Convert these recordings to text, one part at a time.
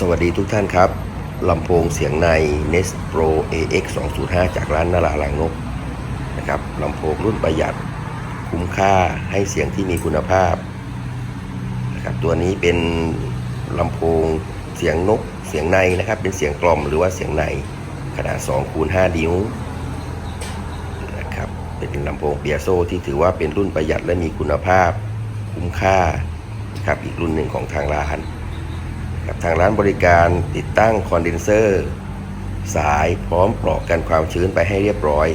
สวัสดีทุกท่านครับลำโพงเสียงใน Nest Pro AX 205จากร้านนาราลังนกนะครับลำโพงรุ่นประหยัด คุ้มค่าให้เสียงที่มีคุณภาพนะครับตัวนี้เป็นลำโพงเสียงนกเสียงในนะครับ เป็นเสียงกล่อมหรือว่าเสียงในขนาด2คูณ5นิ้วนะครับเป็นลำโพงเปียโซที่ถือว่าเป็นรุ่นประหยัดและมีคุณภาพคุ้มค่าครับอีกรุ่นหนึ่งของทางร้าน ครับทางร้านบริการติดตั้งคอนเดนเซอร์สายพร้อมปลอกกันความชื้นไปให้เรียบร้อย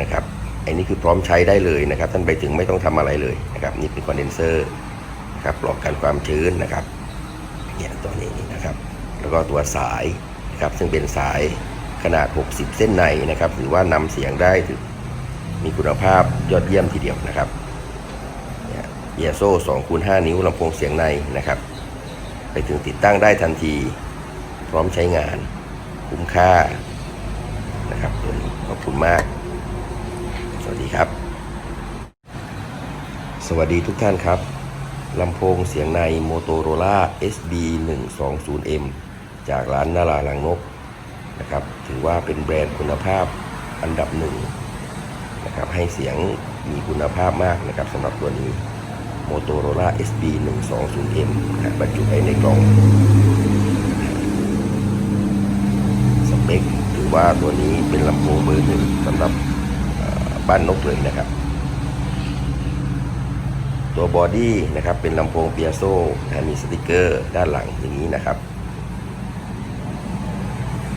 นะครับอันนี้คือพร้อมใช้ได้เลยนะครับ ท่านไปถึงไม่ต้องทำอะไรเลยนะครับนี่เป็นคอนเดนเซอร์นะครับปลอกกันความชื้นนะครับเนี่ยตัวนี้นะครับ แล้วก็ตัวสายนะครับซึ่งเป็นสายขนาด 60 เส้นในนะครับถือว่านำเสียงได้ถึงมีคุณภาพยอดเยี่ยมทีเดียวนะครับเนี่ยเยโซ่2คูณ5นิ้วลำโพงเสียงในนะครับ ไปถึงติดตั้งได้ทันที พร้อมใช้งาน คุ้มค่านะครับตัวนี้ขอบคุณมาก สวัสดีครับ สวัสดีทุกท่านครับลำโพงเสียงใน Motorola SB 1 2 0 M จากร้านนาราลังนกนะครับถือว่าเป็นแบรนด์คุณภาพอันดับหนึ่งนะครับให้เสียงมีคุณภาพมากนะครับสำหรับตัวนี้ Motorola SB 1 2 0 M นะบรรจุไว้ในกล่องสเปคถือว่าตัวนี้เป็นลำโพงเบอร์หนึ่งสำหรับบ้านนกเลยนะครับ ตัวบอดี้นะครับเป็นลำโพงเปียโซนะมีสติกเกอร์ด้านหลังอย่างนี้นะครับ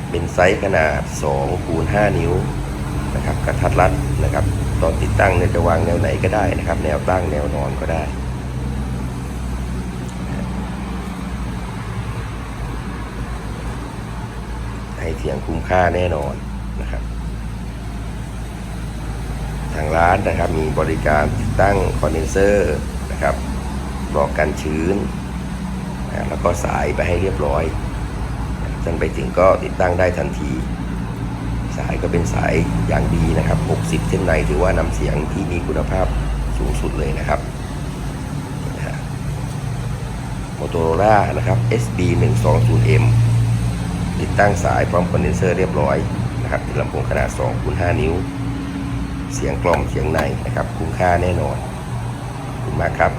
เป็นไซส์ขนาด2คูณ5นิ้วนะครับกระทัดรัดนะครับ ตอนติดตั้งเนี่ยจะวางแนวไหนก็ได้นะครับ แนวตั้งแนวนอนก็ได้ ให้เสียงคุ้มค่าแน่นอนนะครับ ทางร้านนะครับมีบริการติดตั้งคอนเดนเซอร์นะครับปลอกกันชื้นนะแล้วก็สายไปให้เรียบร้อยท่านไปถึงก็ติดตั้งได้ทันที สายก็เป็นสายอย่างดีนะครับ 60 เส้นในถือว่านำเสียงที่มีคุณภาพสูงสุดเลยนะครับโมโตโรล่านะครับ SB 1 2 0 M ติดตั้งสายพร้อมคอนเดนเซอร์เรียบร้อยนะครับเป็นลำโพงขนาด2คูณ5นิ้ว เสียงกล่องเสียงในนะครับ คุ้มค่าแน่นอนขอบคุณมากครับ